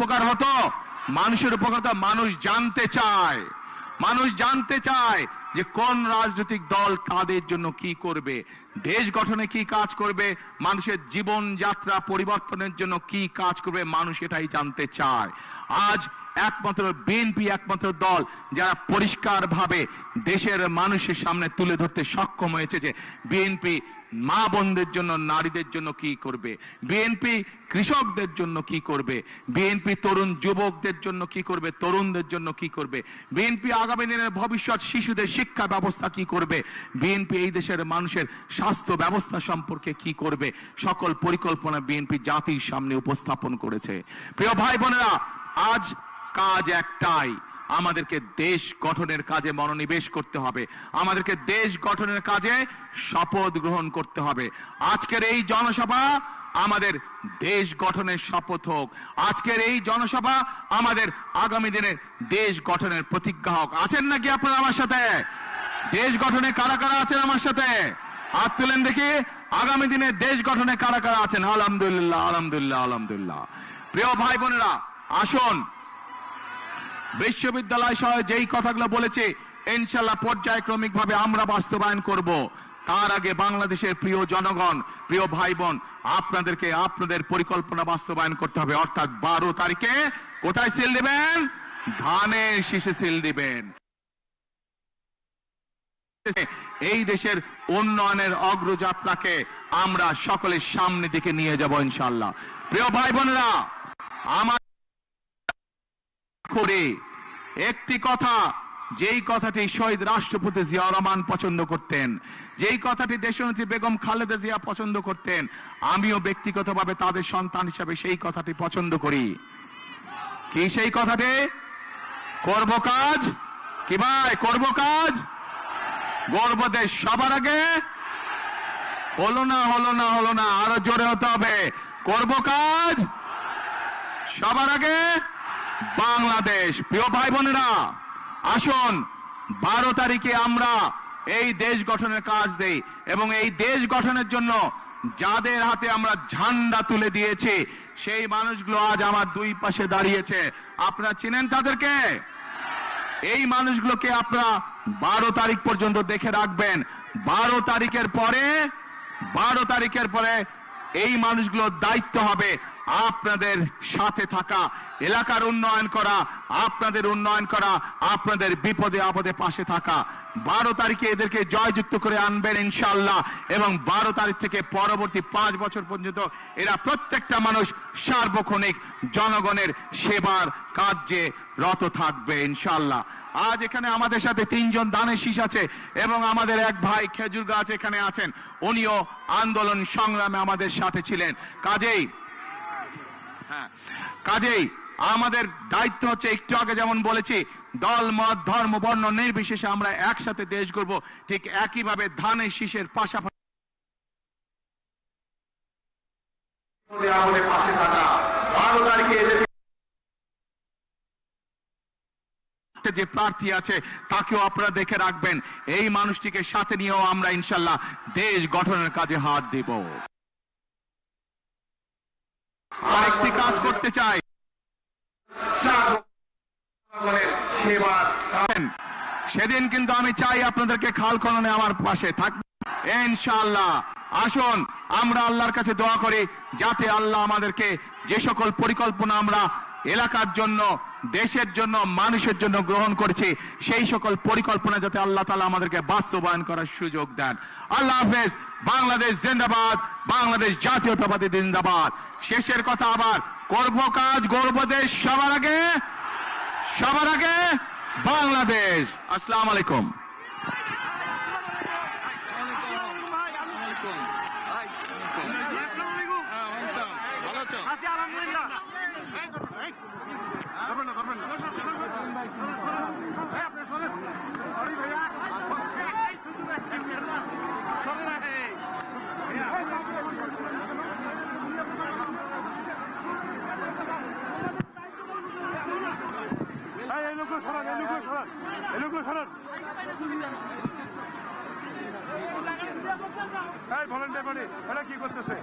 উপকার হতো? মানুষের উপকার মানুষ জানতে চায়। মানুষ জানতে চায় যে কোন রাজনৈতিক দল কাদের জন্য কি করবে, দেশ গঠনে কি কাজ করবে, মানুষের জীবনযাত্রা পরিবর্তনের জন্য কি কাজ করবে, মানুষ এটাই জানতে চায়। আজ একমাত্র বিএনপি একমাত্র দল যারা পরিষ্কারভাবে দেশের মানুষের সামনে তুলে ধরতে সক্ষম হয়েছে যে বিএনপি মা বোনদের জন্য, নারীদের জন্য কি করবে? বিএনপি কৃষকদের জন্য কি করবে? বিএনপি তরুণ যুবকদের জন্য কি করবে? তরুণদের জন্য কি করবে? বিএনপি আগামী দিনের ভবিষ্যৎ শিশুদের শিক্ষা ব্যবস্থা কি করবে? বিএনপি এই দেশের মানুষের স্বাস্থ্য ব্যবস্থা সম্পর্কে কি করবে? সকল পরিকল্পনা বিএনপি জাতির সামনে উপস্থাপন করেছে। প্রিয় ভাই বোনেরা, আজ কাজ একটাই। আমাদেরকে দেশ গঠনের কাজে মনোনিবেশ করতে হবে। আমাদেরকে দেশ গঠনের কাজে শপথ গ্রহণ করতে হবে। আজকের এই জনসভা আমাদের দেশ গঠনের শপথ হোক। আজকের এই জনসভা আমাদের আগামী দিনের দেশ গঠনের প্রতিজ্ঞা হোক। আছেন নাকি আপনারা আমার সাথে? দেশ গঠনে কারা কারা আছেন আমার সাথে? হাত তুলেন দেখি। আগামী দিনে দেশ গঠনে কারা কারা আছেন? আলহামদুলিল্লাহ আলহামদুলিল্লাহ আলহামদুলিল্লাহ। প্রিয় ভাই বোনেরা, আসুন। বিশ্ববিদ্যালয় সহ যেই কথাগুলো বলেছে, ইনশাল্লাহ পর্যায়ক্রমিক ভাবে আমরা বাস্তবায়ন করব। তার আগে বাংলাদেশের প্রিয় জনগণ, প্রিয় ভাই বোন আপনাদেরকে আপনাদের পরিকল্পনা বাস্তবায়ন করতে হবে। অর্থাৎ বারো তারিখে কোথায় সিল দিবেন? ধানের শীষে সিল দিবেন। এই দেশের উন্নয়নের অগ্রযাত্রাকে আমরা সকলের সামনে দিকে নিয়ে যাব ইনশাল্লাহ। প্রিয় ভাই বোনেরা আমার করে। একটি কথা, যেই কথাটি শহীদ রাষ্ট্রপতি জিয়া রহমান পছন্দ করতেন, যেই কথাটি দেশনেত্রী বেগম খালেদা জিয়া পছন্দ করতেন, আমিও ব্যক্তিগতভাবে তাদের সন্তান হিসাবে সেই কথাটি পছন্দ করি। কি সেই কথাটি? করব কাজ? কি ভাই, করব কাজ? গর্বদেশ সবার আগে? হলো না হলো না হলো না, আরও জোরে হতে হবে। করব কাজ? সবার আগে? বাংলাদেশ। প্রিয় ভাই বোনেরা আসুন, বারো তারিখে আমরা এই দেশ গঠনের কাজ দেই এবং এই দেশ গঠনের জন্য যাদের হাতে আমরা ঝান্ডা তুলে দিয়েছি, সেই মানুষগুলো আজ আমার দুই পাশে দাঁড়িয়েছে। আপনারা চিনেন তাদেরকে? এই মানুষগুলোকে আপনারা বারো তারিখ পর্যন্ত দেখে রাখবেন। বারো তারিখের পরে, বারো তারিখের পরে এই মানুষগুলোর দায়িত্ব হবে আপনাদের সাথে থাকা। এলাকার উন্নয়ন করা, আপনাদের উন্নয়ন করা, আপনাদের বিপদে, আপদে পাশে থাকা। বারো তারিখে এদেরকে জয়যুক্ত করে আনবেন ইনশাল্লাহ এবং বারো তারিখ থেকে পরবর্তী পাঁচ বছর পর্যন্ত এরা প্রত্যেকটা মানুষ সার্বক্ষণিক জনগণের সেবার কার্যে রত থাকবে ইনশাল্লাহ আজ এখানে আমাদের সাথে তিনজন দানের শীষ আছে এবং আমাদের এক ভাই খেজুর গাছ এখানে আছেন। উনিও আন্দোলন সংগ্রামে আমাদের সাথে ছিলেন। কাজেই হ্যাঁ কাজেই আমাদের দায়িত্ব হচ্ছে একটু আগে যেমন বলেছি, দল, মত, ধর্ম, বর্ণ নির্বিশেষে আমরা একসাথে দেশ গড়ব। ঠিক একইভাবে ধানের শীষের পাশাপাশি যে প্রার্থী আছে, তাকেও আপনারা দেখে রাখবেন। এই মানুষটিকে সাথে নিয়েও আমরা ইনশাল্লাহ দেশ গঠনের কাজে হাত দিব। আরেকটি কাজ করতে চাই। সেদিন কিন্তু আমি চাই আপনাদেরকে খাল খননে আমার পাশে থাকবে ইনশাআল্লাহ। আসুন, আমরা আল্লাহর কাছে দোয়া করি, যাতে আল্লাহ আমাদেরকে যে সকল পরিকল্পনা আমরা এলাকার জন্য, দেশের জন্য, মানুষের জন্য গ্রহণ করেছি, সেই সকল পরিকল্পনা যাতে আল্লাহ তালা আমাদেরকে বাস্তবায়ন করার সুযোগ দেন। আল্লাহ হাফেজ, বাংলাদেশ জিন্দাবাদ, বাংলাদেশ জাতীয়তাবাদী জিন্দাবাদ। শেষের কথা আবার, করব কাজ গর্ব দেশ, সবার আগে সবার আগে বাংলাদেশ। আসসালামু আলাইকুম আছি আলহামদুলিল্লাহ করবেন না করবেন না এই আপনি শোনেন সরি ভাইয়া এই শুধু শোনেন না এই এই এই লোকগুলো সরান এই লোকগুলো সরান এই লোকগুলো সরান। এই ভলেন্টিয়ার বাড়ি এরা কি করতেছে?